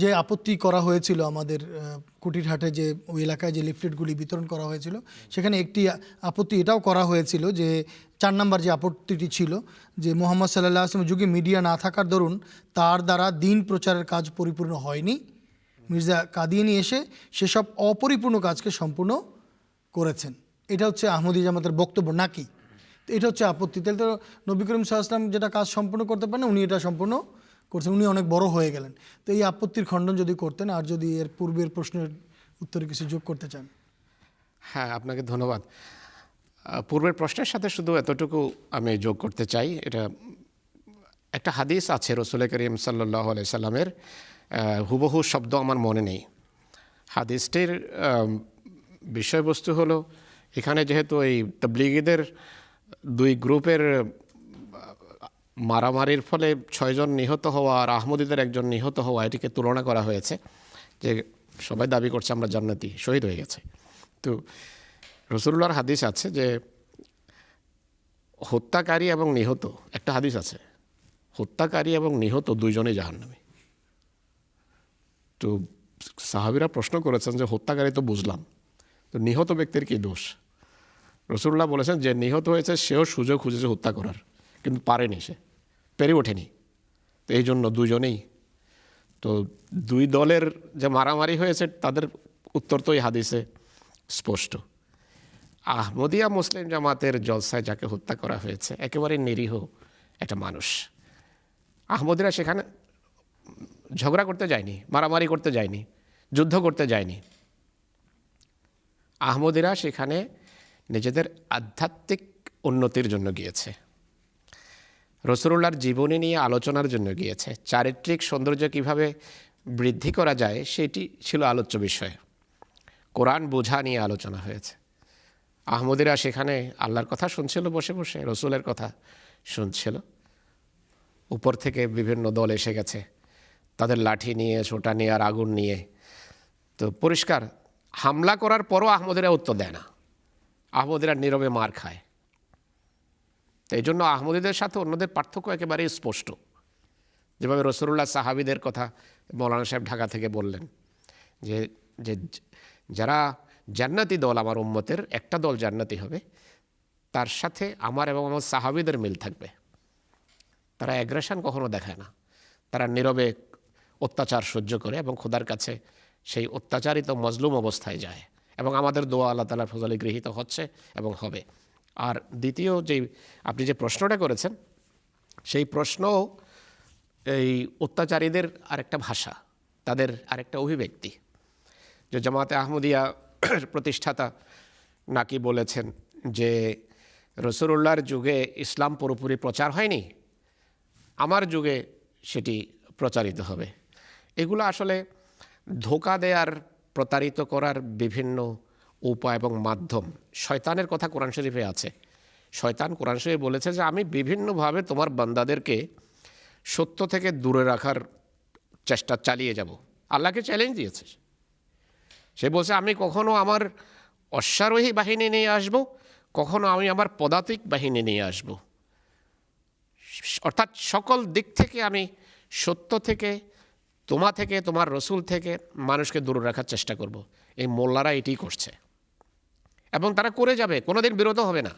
যে আপত্তি করা হয়েছিল আমাদের কুটিরহাটে যে ওই এলাকায় যে লিফলেটগুলি বিতরণ করা হয়েছিল, সেখানে একটি আপত্তি এটাও করা হয়েছিল যে চার নাম্বার যে আপত্তিটি ছিল যে মোহাম্মদ সাল্লাহ আসলামের যুগে মিডিয়া না থাকার দরুন তার দ্বারা দিন প্রচারের কাজ পরিপূর্ণ হয়নি। মির্জা কাদিয়ানি এসে সেসব অপরিপূর্ণ কাজকে সম্পূর্ণ করেছেন। এটা হচ্ছে আহমদি জামাতের বক্তব্য নাকি? এটা হচ্ছে আপত্তি। তাহলে তো নবী করিম সাল্লাম যেটা কাজ সম্পূর্ণ করতে পারেন, উনি এটা সম্পূর্ণ করছেন উনি অনেক বড় হয়ে গেলেন। তো এই আপত্তির খণ্ডন যদি করতেন আর যদি এর পূর্বের প্রশ্নের উত্তরে কিছু যোগ করতে চান। হ্যাঁ আপনাকে ধন্যবাদ। পূর্বের প্রশ্নের সাথে শুধু এতটুকু আমি যোগ করতে চাই। এটা একটা হাদিস আছে রসুল করিম সাল্লাহ সাল্লামের। হুবহু শব্দ আমার মনে নেই। হাদিসটির বিষয়বস্তু হলো, এখানে যেহেতু এই তবলিগীদের দুই গ্রুপের মারামারির ফলে ছয়জন নিহত হওয়া আর আহমদীদের একজন নিহত হওয়া এটিকে তুলনা করা হয়েছে যে সবাই দাবি করছে আমরা জান্নাতি, শহীদ হয়ে গেছে। তো রসুল্লাহর হাদিস আছে যে হত্যাকারী এবং নিহত, একটা হাদিস আছে, হত্যাকারী এবং নিহত দুইজনেই জাহান্নামী। তো সাহাবিরা প্রশ্ন করেছেন যে হত্যাকারী তো বুঝলাম, তো নিহত ব্যক্তির কি দোষ? রসুল্লাহ বলেছেন যে নিহত হয়েছে সেও সুযোগ খুঁজেছে হত্যা করার। কিন্তু পারেনি সে, পেরে ওঠেনি। তো এই জন্য দুজনেই, তো দুই দলের যে মারামারি হয়েছে তাদের উত্তর তো এই হাদিসে স্পষ্ট। আহমদিয়া মুসলিম জামাতের জলসায় যাকে হত্যা করা হয়েছে, একেবারে নিরীহ একটা মানুষ। আহমদিরা সেখানে ঝগড়া করতে যায়নি, মারামারি করতে যায়নি, যুদ্ধ করতে যায়নি। আহমদিরা সেখানে নিজেদের আধ্যাত্মিক উন্নতির জন্য গিয়েছে। রসুল্লাহর জীবনী নিয়ে আলোচনার জন্য গিয়েছে। চারিত্রিক সৌন্দর্য কীভাবে বৃদ্ধি করা যায় সেটি ছিল আলোচ্য বিষয়। কোরআন বোঝা নিয়ে আলোচনা হয়েছে। আহমদিরা সেখানে আল্লাহর কথা শুনছিল, বসে বসে রসুলের কথা শুনছিল। উপর থেকে বিভিন্ন দল এসে গেছে। তাদের লাঠি নিয়ে ছোটা নিয়ে আর আগুন নিয়ে। তো পরিষ্কার, হামলা করার পরও আহমদিরা উত্তর দেয় না। আহমদিরা নীরবে মার খায়। তো এই জন্য আহমদীদের সাথে অন্যদের পার্থক্য একেবারেই স্পষ্ট। যেভাবে রসুল্লাহ সাহাবিদের কথা মৌলানা সাহেব ঢাকা থেকে বললেন যে যে যারা জান্নাতি দল আমার উম্মতের, একটা দল জান্নাতি হবে, তার সাথে আমার এবং আমার সাহাবিদের মিল থাকবে। তারা অ্যাগ্রেশন কখনো দেখায় না। তারা নীরবে অত্যাচার সহ্য করে এবং খোদার কাছে সেই অত্যাচারিত মজলুম অবস্থায় যায় এবং আমাদের দোয়া আল্লাহ তালার ফজলে গৃহীত হচ্ছে এবং হবে। আর দ্বিতীয় যে আপনি যে প্রশ্নটা করেছেন, সেই প্রশ্ন এই অত্যাচারীদের আরেকটা ভাষা, তাদের আরেকটা অভিব্যক্তি। যে জামাতে আহমদিয়া প্রতিষ্ঠাতা নাকি বলেছেন যে রসুল্লাহর যুগে ইসলাম পুরোপুরি প্রচার হয়নি, আমার যুগে সেটি প্রচারিত হবে। এগুলো আসলে ধোকা দেয়ার, প্রতারিত করার বিভিন্ন উপায় এবং মাধ্যম। শয়তানের কথা কোরআন শরীফে আছে। শয়তান কোরআন শরীফে বলেছে যে, আমি বিভিন্নভাবে তোমার বান্দাদেরকে সত্য থেকে দূরে রাখার চেষ্টা চালিয়ে যাব। আল্লাহকে চ্যালেঞ্জ দিয়েছে সে। বলছে, আমি কখনো আমার অশ্বারোহী বাহিনী নিয়ে আসব, কখনো আমি আমার পদাতিক বাহিনী নিয়ে আসব। অর্থাৎ সকল দিক থেকে আমি সত্য থেকে, তোমা থেকে, তোমার রসুল থেকে মানুষকে দূরে রাখার চেষ্টা করব। এই মোল্লারা এটি করছে। এবং তারা করে যাবে, কোনোদিন বিরত হবে না।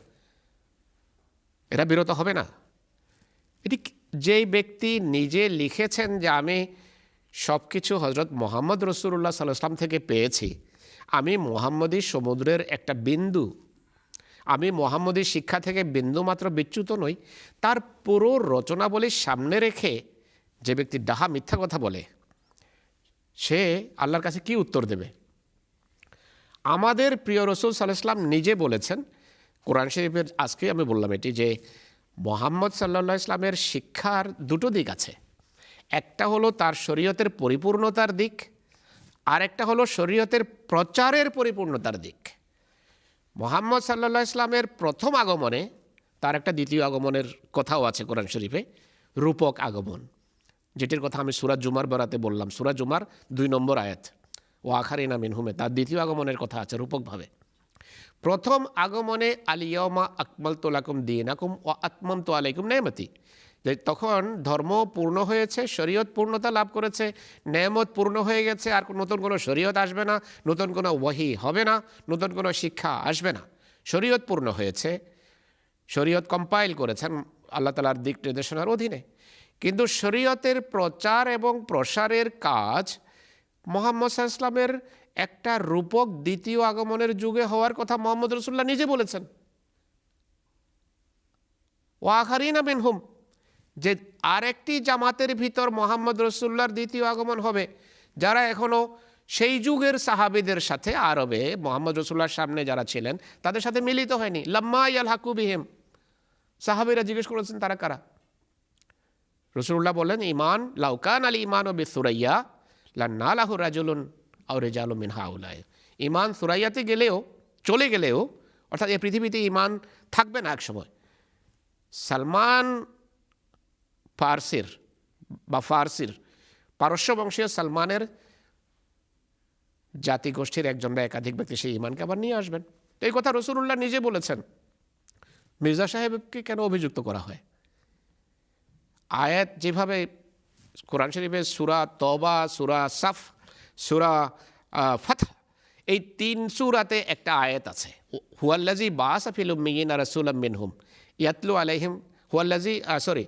এরা বিরত হবে না। এটি যেই ব্যক্তি নিজে লিখেছেন যে আমি সব কিছু হজরত মোহাম্মদ রসুল্লাহ সাল্লাম থেকে পেয়েছি, আমি মোহাম্মদী সমুদ্রের একটা বিন্দু, আমি মোহাম্মদী শিক্ষা থেকে বিন্দুমাত্র বিচ্যুত নই, তার পুরো রচনাবলীর সামনে রেখে যে ব্যক্তি ডাহা মিথ্যা কথা বলে, সে আল্লাহর কাছে কি উত্তর দেবে? আমাদের প্রিয় রসুল সাল্লাহাম নিজে বলেছেন, কোরআন শরীফের আজকে আমি বললাম এটি যে, মোহাম্মদ সাল্লা ইসলামের শিক্ষার দুটো দিক আছে। একটা হলো তার শরীয়তের পরিপূর্ণতার দিক আর একটা হলো শরীয়তের প্রচারের পরিপূর্ণতার দিক। মোহাম্মদ সাল্লা ইসলামের প্রথম আগমনে, তার একটা দ্বিতীয় আগমনের কথাও আছে কোরআন শরীফে, রূপক আগমন, যেটির কথা আমি সুরাজ জুমার বেড়াতে বললাম। সুরাজ জুমার দুই নম্বর আয়াত। ও আখারিনা মিনহুমে, তার দ্বিতীয় আগমনের কথা আছে রূপকভাবে। প্রথম আগমনে আলিয়মা আকমল তোলাকুম দিন আকুম ও আত্মম তো আলাইকুম নেমতি যে তখন ধর্ম পূর্ণ হয়েছে, শরীয়ত পূর্ণতা লাভ করেছে, নেয়ামত পূর্ণ হয়ে গেছে, আর নতুন কোনো শরীয়ত আসবে না, নতুন কোনো ওয়াহি হবে না, নতুন কোনো শিক্ষা আসবে না। শরীয়ত পূর্ণ হয়েছে, শরীয়ত কম্পাইল করেছেন, আল্লাহ তালার দিক নির্দেশনার অধীনে। কিন্তু শরীয়তের প্রচার এবং প্রসারের কাজ মোহাম্মদ ইসলামের একটা রূপক দ্বিতীয় আগমনের যুগে হওয়ার কথা মোহাম্মদ রসুল্লাহ নিজে বলেছেন। ওয়াখারিনা বিনহুম যে আরেকটি জামাতের ভিতর মোহাম্মদ রসুল্লাহর দ্বিতীয় আগমন হবে, যারা এখনও সেই যুগের সাহাবিদের সাথে আরবে, মোহাম্মদ রসুল্লাহর সামনে যারা ছিলেন, তাদের সাথে মিলিত হয়নি। লাম্মা ইয়াল হাকুবিহিম সাহাবিরা জিজ্ঞেস করেছেন, তারা কারা? রসুল্লাহ বলেন ইমান লাউকান আলী ইমান ও বেসুরাইয়া লাহু রাজুলুন আউ রেজালু মিন হাউলায় ইমান সুরাইয়াতে গেলেও, চলে গেলেও, অর্থাৎ এই পৃথিবীতে ইমান থাকবে না এক সময় সালমান ফার্সির বা ফার্সির পারস্য বংশীয় সালমানের জাতিগোষ্ঠীর একজন বা একাধিক ব্যক্তি সেই ইমানকে আবার নিয়ে আসবেন। এই কথা রসুল্লাহ নিজে বলেছেন। মির্জা সাহেবকে কেন অভিযুক্ত করা হয়? আয়াত যেভাবে কোরআন শরীফের সুরা তবা সুরা সাফ, সুরা ফাত এই তিন সুরাতে একটা আয়াত আছে। হুয়াল্লাজি বাস আফিল উম্মিন আর রসুল মিনহুম, ইয়াতলু আলাইহিম হুয়াল্লাজি সরি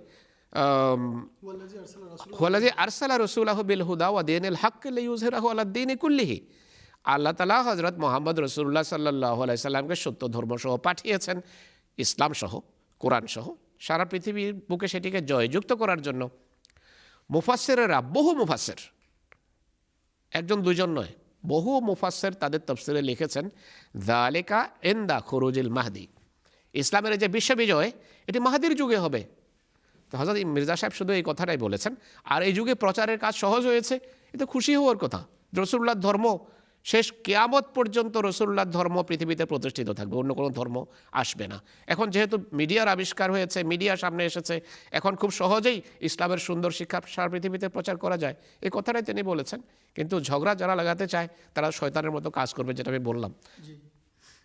হুয়াল্লাজি আরসালা রসুলাহ বিল হুদা ওয়া দিনিল হক লিইয়ুযহিরাহু আলা দ্বীনি কুল্লিহি। আল্লাহ তালা হজরত মোহাম্মদ রসুল্লাহ সাল্লাহ সাল্লামকে সত্য ধর্মসহ পাঠিয়েছেন ইসলাম সহ কোরআন সহ সারা পৃথিবীর বুকে সেটিকে জয়যুক্ত করার জন্য। মুফাসেরেরা বহু মুফাসের একজন, দুজন নয়। বহু মুফাসের তাদের তফসিলে লিখেছেন, দালেকা এন্দা খরুজিল মাহাদি। ইসলামের যে বিশ্ববিজয়, এটি মাহাদির যুগে হবে। তো হজরত মির্জা সাহেব শুধু এই কথাটাই বলেছেন, আর এই যুগে প্রচারের কাজ সহজ হয়েছে, এতে খুশি হওয়ার কথা। রসুল্লাহ ধর্ম শেষ কেয়ামত পর্যন্ত রসুল্লাহ ধর্ম পৃথিবীতে প্রতিষ্ঠিত থাকবে, অন্য কোনো ধর্ম আসবে না। এখন যেহেতু মিডিয়ার আবিষ্কার হয়েছে, মিডিয়া সামনে এসেছে, এখন খুব সহজেই ইসলামের সুন্দর শিক্ষা সারা পৃথিবীতে প্রচার করা যায়। এই কথাটাই তিনি বলেছেন, কিন্তু ঝগড়া যারা লাগাতে চায়, তারা শয়তানের মতো কাজ করবে, যেটা আমি বললাম।